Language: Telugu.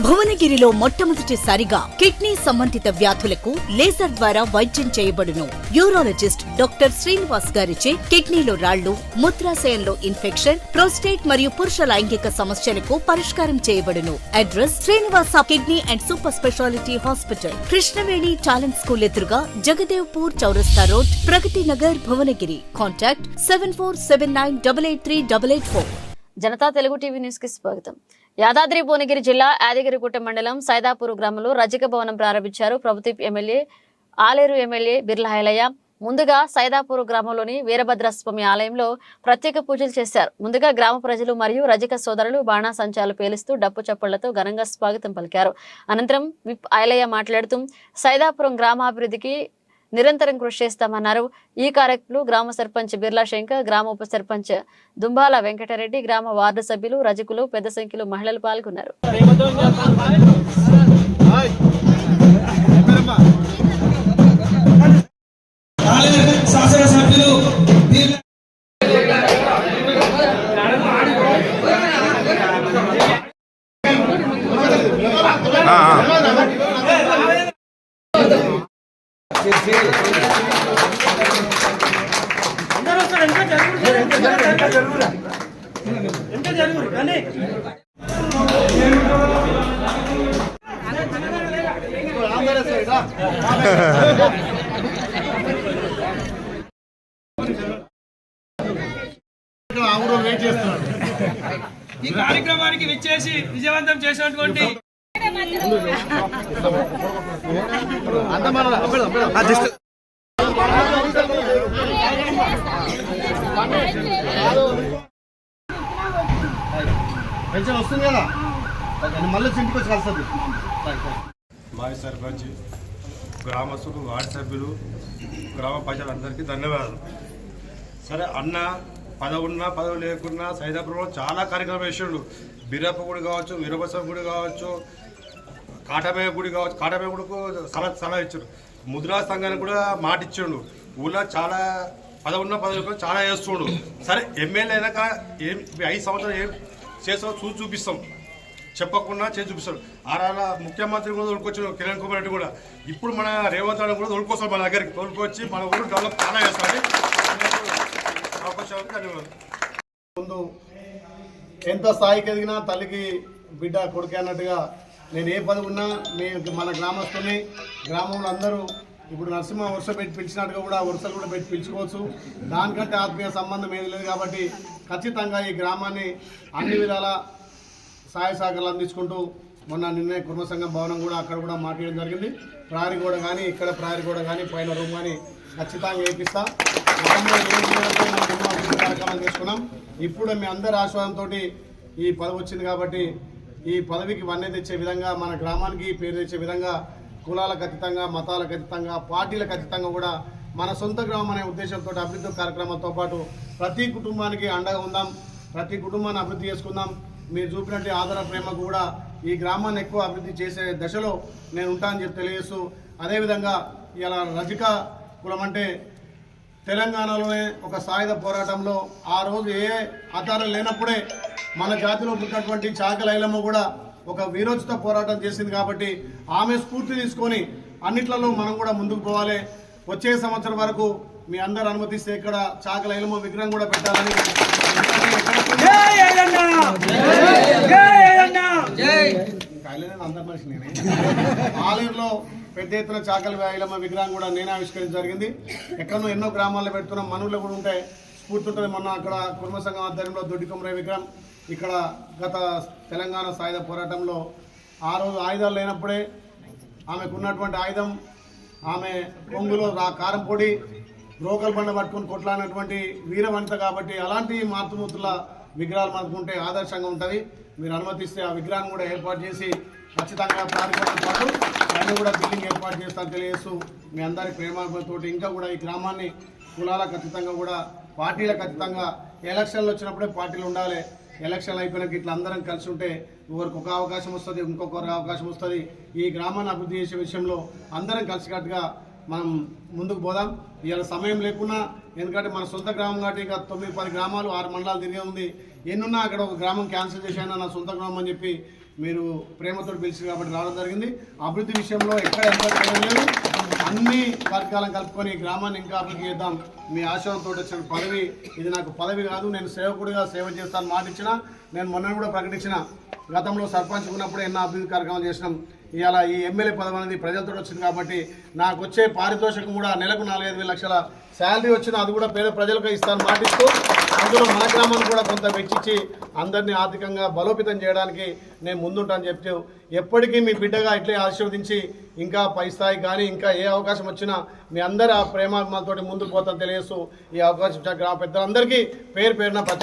భువనగిరిలో మొట్టమొదటిసారిగా కిడ్నీ సంబంధిత వ్యాధులకు లేజర్ ద్వారా వైద్యం చేయబడును. యూరాలజిస్ట్ డాక్టర్ శ్రీనివాస్ గారిచే కిడ్నీలో రాళ్ళు మూత్రాశయంలో ఇన్ఫెక్షన్ ప్రోస్టేట్ మరియు పురుష లైంగిక సమస్యలకు పరిష్కారం చేయబడును. Address Srinivasa kidney and super speciality hospital Krishnaveni talent school ఎదురుగా జగదేవ్పూర్ చౌరస్తా road Pragathi Nagar Bhuvanagiri. Contact seven four seven nine double eight three double eight four. Janata Telugu TV న్యూస్కి స్వాగతం. యాదాద్రి భువనగిరి జిల్లా యాదగిరిగుట్ట మండలం సైదాపూర్ గ్రామంలో రజక భవనం ప్రారంభించారు. ప్రభుత్వ ఎమ్మెల్యే ఆలేరు ఎమ్మెల్యే బిర్లా హైలయ్య. ముందుగా సైదాపూర్ గ్రామంలోని వీరభద్రస్వామి ఆలయంలో ప్రత్యేక పూజలు చేశారు. ముందుగా గ్రామ ప్రజలు మరియు రజక సోదరులు బాణాసంచాలు పేలుస్తూ డప్పు చప్పళ్ళతో ఘనంగా స్వాగతం పలికారు. అనంతరం విప్ ఐలయ్య మాట్లాడుతూ సైదాపురం గ్రామాభివృద్ధికి నిరంతరం కృషి చేస్తామన్నారు. ఈ కార్యక్రమంలో గ్రామ సర్పంచ్ బిర్లా శంకర్ గ్రామ ఉప సర్పంచ్ దుంబాల వెంకటరెడ్డి గ్రామ వార్డు సభ్యులు రజకులు పెద్ద సంఖ్యలో మహిళలు పాల్గొన్నారు. శాసనసభ్యులు దీర్ఘ ఈ కార్యక్రమానికి విచ్చేసి విజయవంతం చేసినటువంటి పెన్షన్ వస్తుంది కదా? మళ్ళీ ఇంటికి వచ్చి కలుస్తుంది మాజీ సర్పంచ్ గ్రామస్తులు వార్డు సభ్యులు గ్రామ ప్రజలందరికీ ధన్యవాదాలు. సరే అన్న పదవి ఉన్నా పదవి లేకున్నా సైదాపురంలో చాలా కార్యక్రమం వేసిండు బీరప్ప గుడి కావచ్చు వీరభసం గుడి కావచ్చు కాటమయ్య గుడి కావచ్చు కాటమయ్య గుడికు సలహా సలహా ఇచ్చాడు. ముద్రా సంఘానికి కూడా మాట ఇచ్చిండు. ఊళ్ళో చాలా పదవి ఉన్న పదవి చాలా చేస్తుండు. సరే ఎమ్మెల్యే అయినాక ఏం ఐదు సంవత్సరాలు ఏం చేస్తామో చూసి చూపిస్తాం. చెప్పకుండా చేసి చూపిస్తాం ఆరాల ముఖ్యమంత్రి కూడా తోలుకొచ్చిన కిరణ్ కుమార్ రెడ్డి కూడా. ఇప్పుడు మన రేవంత్ రెడ్డి కూడా తోడుకొస్తాం మన దగ్గరికి. తోలుకొచ్చి మన ఊరు డెవలప్ చాలా చేస్తామని ముందు ఎంత స్థాయికి ఎదిగినా తల్లికి బిడ్డ కొడుకు అన్నట్టుగా నేను ఏ పదవి ఉన్నా నేను మన గ్రామస్తుని గ్రామంలో అందరూ ఇప్పుడు నరసింహ వరుస పెట్టి పిలిచినట్టుగా కూడా వరుసలు కూడా పెట్టి పిలుచుకోవచ్చు. దానికంటే ఆత్మీయ సంబంధం ఏది లేదు కాబట్టి ఖచ్చితంగా ఈ గ్రామాన్ని అన్ని విధాల సహాయ సహకారాలు అందించుకుంటూ మొన్న నిన్నే కుటుంబ సంఘం భవనం కూడా అక్కడ కూడా మాట్లాడడం జరిగింది. ప్రహరీ కూడా కానీ ఇక్కడ ప్రహరీ కూడా కానీ పైన రూమ్ కానీ ఖచ్చితంగా వేపిస్తా. కార్యక్రమాలు చేసుకున్నాం. ఇప్పుడు మీ అందరి ఆశ్వాదంతో ఈ పదవి వచ్చింది కాబట్టి ఈ పదవికి వన్నె తెచ్చే విధంగా మన గ్రామానికి పేరు తెచ్చే విధంగా కులాలకు అతీతంగా మతాలకు అతీతంగా పార్టీలకు అతీతంగా కూడా మన సొంత గ్రామం అనే ఉద్దేశంతో అభివృద్ధి కార్యక్రమంతో పాటు ప్రతి కుటుంబానికి అండగా ఉందాం ప్రతి కుటుంబాన్ని అభివృద్ధి చేసుకుందాం. మీరు చూపినట్టు ఆదర ప్రేమకు కూడా ఈ గ్రామాన్ని ఎక్కువ అభివృద్ధి చేసే దశలో నేను ఉంటానని చెప్పి తెలియజేస్తూ అదేవిధంగా ఇలా రజిక కులం అంటే తెలంగాణలోనే ఒక సాయుధ పోరాటంలో ఆ రోజు ఏ ఆధారం లేనప్పుడే మన జాతిలో పుట్టినటువంటి చాకలైలమ్మ కూడా ఒక వీరోచిత పోరాటం చేసింది కాబట్టి ఆమె స్ఫూర్తి తీసుకొని అన్నిట్లలో మనం కూడా ముందుకు పోవాలి. వచ్చే సంవత్సరం వరకు మీ అందరు అనుమతిస్తే ఇక్కడ చాకల ఐలమ్మ విగ్రహం కూడా పెట్టాలని కాయలేదని అందరి మనిషి నేనే. ఆలయంలో పెద్ద ఎత్తున చాకలి ఐలమ్మ విగ్రహం కూడా నేనే ఆవిష్కరించడం జరిగింది. ఎక్కడో ఎన్నో గ్రామాల్లో పెడుతున్నాం మనూర్లో కూడా ఉంటే స్ఫూర్తి ఉంటుంది మొన్న అక్కడ కుటుంబ సంఘం ఆధ్వర్యంలో దొడ్డి కుమరయ్య విగ్రహం ఇక్కడ గత తెలంగాణ సాయుధ పోరాటంలో ఆ రోజు ఆయుధాలు లేనప్పుడే ఆమెకు ఉన్నటువంటి ఆయుధం ఆమె కొంగులో రా కారం పొడి రోకల్ బండ పట్టుకుని కొట్లాడినటువంటి వీరవంత కాబట్టి అలాంటి మాతృమూర్తుల విగ్రహాలు మనకుంటే ఆదర్శంగా ఉంటుంది. మీరు అనుమతిస్తే ఆ విగ్రహాన్ని కూడా ఏర్పాటు చేసి ఖచ్చితంగా ప్రారంభంతో పాటు దాన్ని కూడా బిల్డింగ్ ఏర్పాటు చేస్తాను తెలియజేస్తూ మీ అందరి ప్రేమతో ఇంకా కూడా ఈ గ్రామాన్ని కులాలకు ఖచ్చితంగా కూడా పార్టీలకు ఖచ్చితంగా ఎలక్షన్లు వచ్చినప్పుడే పార్టీలు ఉండాలి. ఎలక్షన్లు అయిపోయినాక ఇట్లా అందరం కలిసి ఉంటే ఒకరికి ఒక అవకాశం వస్తుంది ఇంకొకరికి అవకాశం వస్తుంది. ఈ గ్రామాన్ని అభివృద్ధి చేసే విషయంలో అందరం కలిసికట్టుగా మనం ముందుకు పోదాం. ఇవాళ సమయం లేకున్నా ఎందుకంటే మన సొంత గ్రామం కాబట్టి ఇంకా తొమ్మిది పది గ్రామాలు ఆరు మండలాలు తిరిగే ఉంది. ఎన్నున్నా అక్కడ ఒక గ్రామం క్యాన్సిల్ చేశాను నా సొంత గ్రామం అని చెప్పి మీరు ప్రేమతో పిలిచి కాబట్టి రావడం జరిగింది. అభివృద్ధి విషయంలో ఎక్కడ ఎంత చేయడం లేదు. అన్ని వర్గాలను కలుపుకొని గ్రామాన్ని ఇంకా అభివృద్ధి చేద్దాం. మీ ఆశయంతో వచ్చిన పదవి ఇది నాకు పదవి కాదు నేను సేవకుడిగా సేవ చేస్తాను మాట ఇచ్చిన నేను మొన్న కూడా ప్రకటించిన. గతంలో సర్పంచ్ ఉన్నప్పుడు ఎన్నో అభివృద్ధి కార్యక్రమాలు చేసినాం. ఇవాళ ఈ ఎమ్మెల్యే పదవి అనేది ప్రజలతో వచ్చింది కాబట్టి నాకు వచ్చే పారితోషికం కూడా నెలకు నాలుగైదు వేల లక్షల శాలరీ వచ్చిన అది కూడా పేద ప్రజలకు ఇస్తాను మాటిస్తూ అందులో మన గ్రామాన్ని కూడా కొంత వెచ్చించి అందరినీ ఆర్థికంగా బలోపేతం చేయడానికి నేను ముందుంటాను చెప్తూ ఎప్పటికీ మీ బిడ్డగా ఇట్లే ఆశీర్వదించి ఇంకా పై స్థాయి కానీ ఇంకా ఏ అవకాశం వచ్చినా మీ అందరు ఆ ప్రేమాత్మలతోటి ముందుకు పోతాను తెలియస్తూ ఈ అవకాశం గ్రామ పెద్దలందరికీ పేరు పేరున ప్రత్యేక